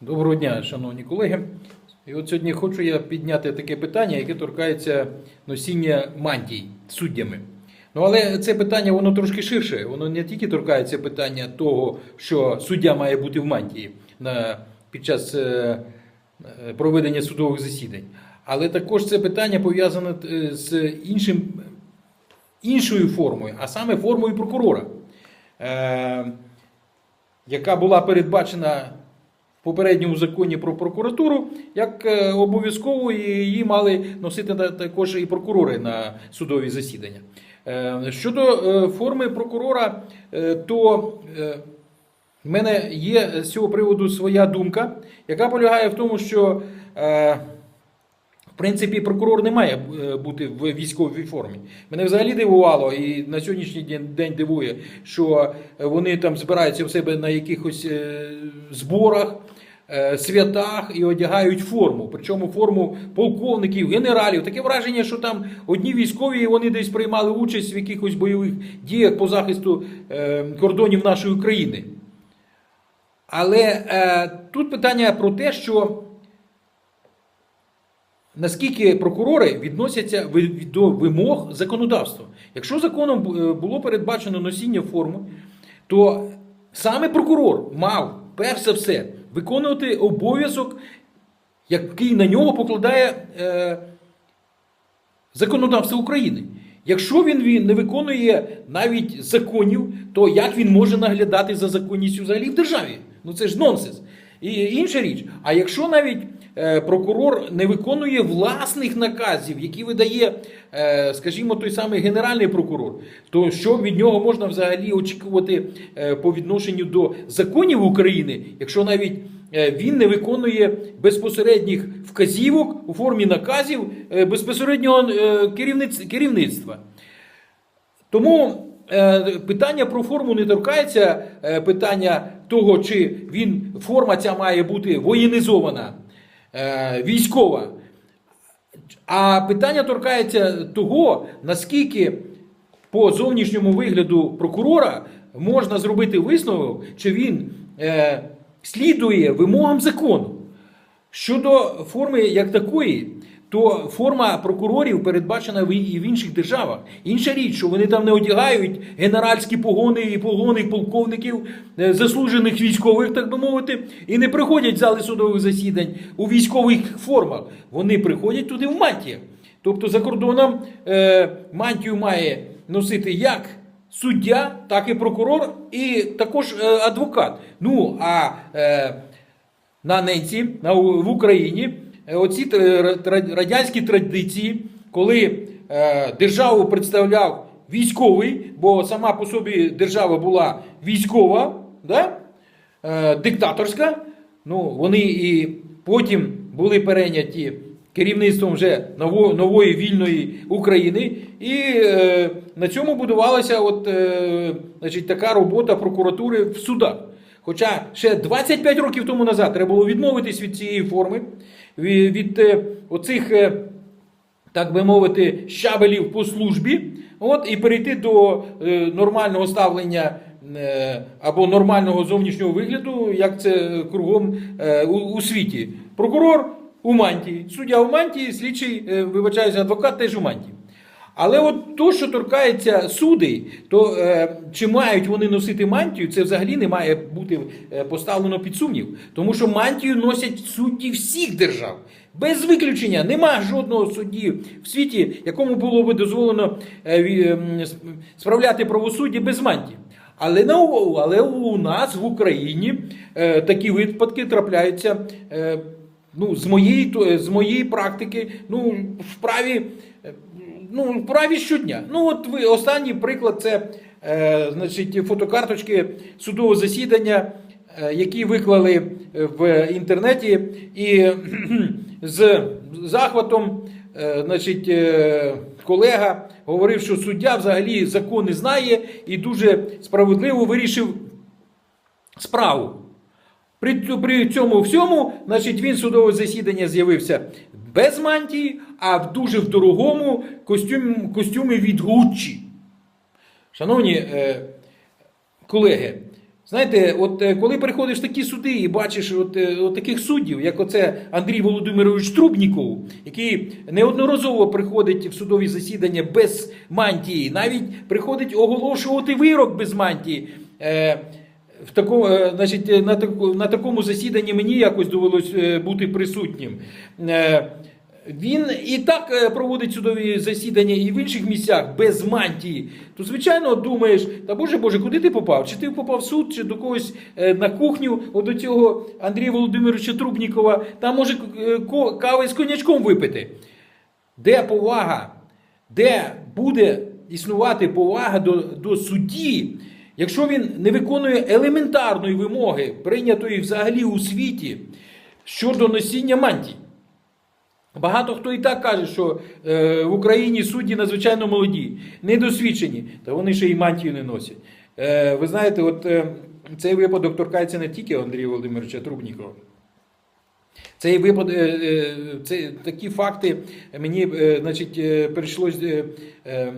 Доброго дня, шановні колеги. І от сьогодні хочу я підняти таке питання, яке торкається носіння мантій суддями. Ну, але це питання воно трошки ширше. Воно не тільки торкається питання того, що суддя має бути в мантії на, під час е, е, проведення судових засідань. Але також це питання пов'язане е, з іншим, іншою формою, а саме формою прокурора, е, яка була передбачена в попередньому законі про прокуратуру, як е, обов'язково її мали носити також і прокурори на судові засідання. Е, Щодо е, форми прокурора, то в мене є з цього приводу своя думка, яка полягає в тому, що принципі прокурор не має е, бути в військовій формі. Мене взагалі дивувало, і на сьогоднішній день- дивує, що вони там збираються в себе на якихось е, зборах. е, Святах і одягають форму, причому форму полковників, генералів. Таке враження, що там одні військові вони десь приймали участь в якихось бойових діях по захисту е, кордонів нашої країни. Але е, тут питання про те, що наскільки прокурори відносяться до вимог законодавства. Якщо законом е, було передбачено носіння форми, то саме прокурор мав перш за все виконувати обов'язок, який на нього покладає е, законодавство України. Якщо він, він не виконує навіть законів, то як він може наглядати за законністю взагалі в державі? Ну це ж нонсенс. І інша річ. А якщо навіть е, прокурор не виконує власних наказів, які видає, е, скажімо, той самий генеральний прокурор, то що від нього можна взагалі очікувати е, по відношенню до законів України, якщо навіть він не виконує безпосередніх вказівок у формі наказів безпосереднього керівництва. Тому питання про форму не торкається е, питання того, чи він форма ця має бути воєнізована, е, військова. А питання торкається того, наскільки по зовнішньому вигляду прокурора можна зробити висновок, чи він е, слідує вимогам закону. Щодо форми як такої, то форма прокурорів передбачена і в інших державах. Інша річ, що вони там не одягають генеральські погони і погони полковників, е, заслужених військових, так би мовити, і не приходять в зали судових засідань у військових формах. Вони приходять туди в мантіях. Тобто за кордоном е, мантію має носити як суддя, так і прокурор, і також е, адвокат. Ну а е, на ненці на, в Україні оці тр- тр- радянські традиції, коли е, державу представляв військовий, бо сама по собі держава була військова, да? е, диктаторська, ну, вони і потім були перейняті керівництвом вже нової, нової вільної України, і е, на цьому будувалася от, е, значить, така робота прокуратури в судах. Хоча ще 25 років тому назад треба було відмовитись від цієї форми, від, е, оцих, е, так би мовити, щабелів по службі, от, і перейти до е, нормального ставлення або нормального зовнішнього вигляду, як це кругом у, у світі. Прокурор у мантії, суддя у мантії, слідчий, вибачаюся, адвокат теж у мантії. Але от то, що торкається судей, то е, чи мають вони носити мантію, це взагалі не має бути е, поставлено під сумнів. Тому що мантію носять судді всіх держав. Без виключення нема жодного судді в світі, якому було би дозволено е, ем, справляти правосуддя без мантії. Але, на, але у нас в Україні е, такі випадки трапляються. Е, ну, з моєї, з моєї практики, ну, в праві, е, ну, праві щодня. Ну, от ви, останній приклад це е, значить, фотокарточки судового засідання, е, які виклали в інтернеті, і з захватом, е, значить, е, колега говорив, що суддя взагалі закон не знає і дуже справедливо вирішив справу. При, при цьому всьому, значить, він судове засідання з'явився без мантії, а в дуже в дорогому костюмі, костюмі від Гуччі. Шановні е, колеги, Знаєте, от е, коли приходиш в такі суди і бачиш от, е, от таких суддів, як оце Андрій Володимирович Трубніков, який неодноразово приходить в судові засідання без мантії, навіть приходить оголошувати вирок без мантії. Е, в такому, е, значить, е, на, таку, на такому засіданні мені якось довелось е, бути присутнім. Він і так проводить судові засідання і в інших місцях без мантії. То, звичайно, думаєш, та Боже Боже, куди ти попав? Чи ти попав в суд, чи до когось на кухню, от до цього Андрія Володимировича Трубнікова, там може кави з конячком випити. Де повага? Де буде існувати повага до, до судді, якщо він не виконує елементарної вимоги, прийнятої взагалі у світі щодо носіння мантій? Багато хто і так каже, що е, в Україні судді надзвичайно молоді, недосвідчені, та вони ще й мантію не носять. Е, ви знаєте, от е, цей випадок торкається не тільки Андрія Володимировича Трубнікова. Цей випад, е, е, це такі факти мені е, значить, е, прийшлось е, е,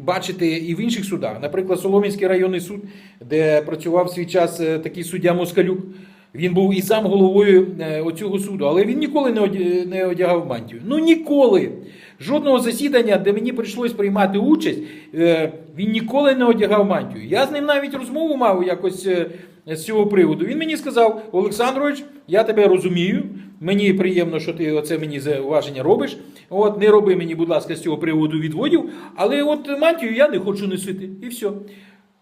бачити і в інших судах. Наприклад, Солом'янський районний суд, де працював в свій час е, такий суддя Москалюк. Він був і сам головою е, оцього суду, але він ніколи не одягав мантію. Ну ніколи. Жодного засідання, де мені прийшлось приймати участь, е, він ніколи не одягав мантію. Я з ним навіть розмову мав якось з цього приводу. Він мені сказав: Олександрович, я тебе розумію. Мені приємно, що ти оце мені зауваження робиш. От не роби мені, будь ласка, з цього приводу відводів. Але от мантію я не хочу носити. І все.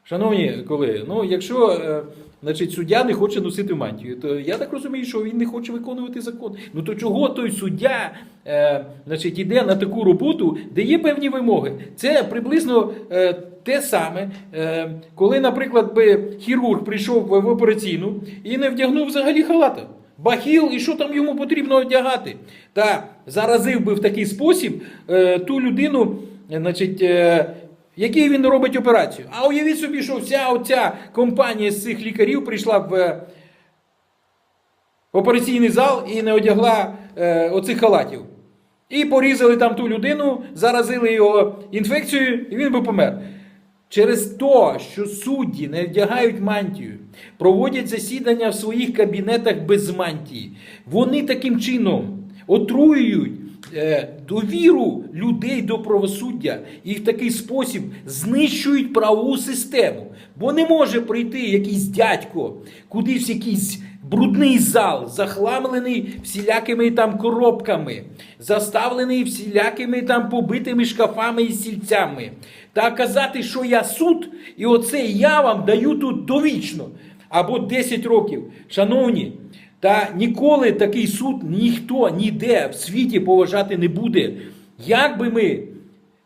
Шановні колеги, ну якщо е, значить, суддя не хоче носити мантію, то я так розумію, що він не хоче виконувати закон. Ну то чого той суддя е, значить, іде на таку роботу, де є певні вимоги? Це приблизно е, те саме, е, коли, наприклад, би хірург прийшов в в операційну і не вдягнув взагалі халата. Бахіл, і що там йому потрібно одягати? Та заразив би в такий спосіб е, ту людину, е, значить, е, який він робить операцію. А уявіть собі, що вся оця компанія з цих лікарів прийшла в е, операційний зал і не одягла е, оцих халатів. І порізали там ту людину, заразили його інфекцією, і він би помер. Через те, що судді не вдягають мантію, проводять засідання в своїх кабінетах без мантії, вони таким чином отруюють е, довіру людей до правосуддя і в такий спосіб знищують правову систему. Бо не може прийти якийсь дядько, кудись якийсь брудний зал, захламлений всілякими там коробками, заставлений всілякими там побитими шкафами і стільцями. Та казати, що я суд, і оце я вам даю тут довічно або 10 років. Шановні, та ніколи такий суд ніхто ніде в світі поважати не буде. Як би ми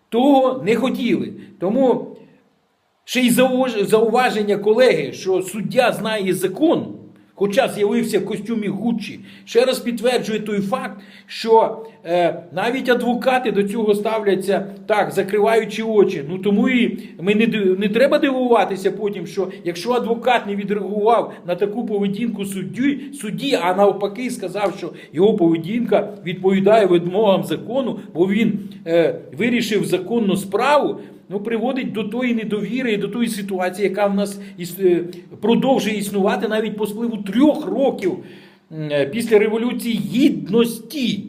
того не хотіли. Тому ще й зауваження колеги, що суддя знає закон, хоча з'явився в костюмі Гуччі, ще раз підтверджує той факт, що е, навіть адвокати до цього ставляться так, закриваючи очі. Ну тому і ми не, не треба дивуватися потім, що якщо адвокат не відреагував на таку поведінку судді, судді, а навпаки сказав, що його поведінка відповідає вимогам закону, бо він е, вирішив законну справу ну, приводить до тої недовіри і до тої ситуації, яка в нас е, продовжує існувати навіть по спливу трьох років е, після Революції Гідності.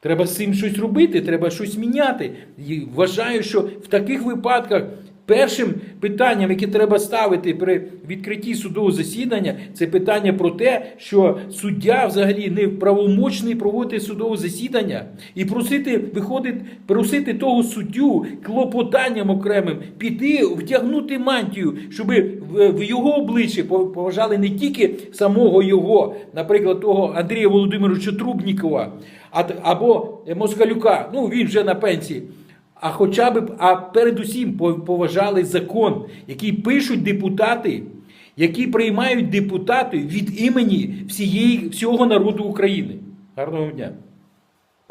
Треба з цим щось робити, треба щось міняти. І вважаю, що в таких випадках першим питанням, яке треба ставити при відкритті судового засідання, це питання про те, що суддя взагалі не правомочний проводити судове засідання і просити виходить, просити того суддю клопотанням окремим піти, втягнути мантію, щоб в, його обличчі поважали не тільки самого його, наприклад, того Андрія Володимировича Трубнікова, або Москалюка, ну він вже на пенсії. А хоча б, а передусім пов- поважали закон, який пишуть депутати, які приймають депутати від імені всієї, всього народу України. Гарного дня!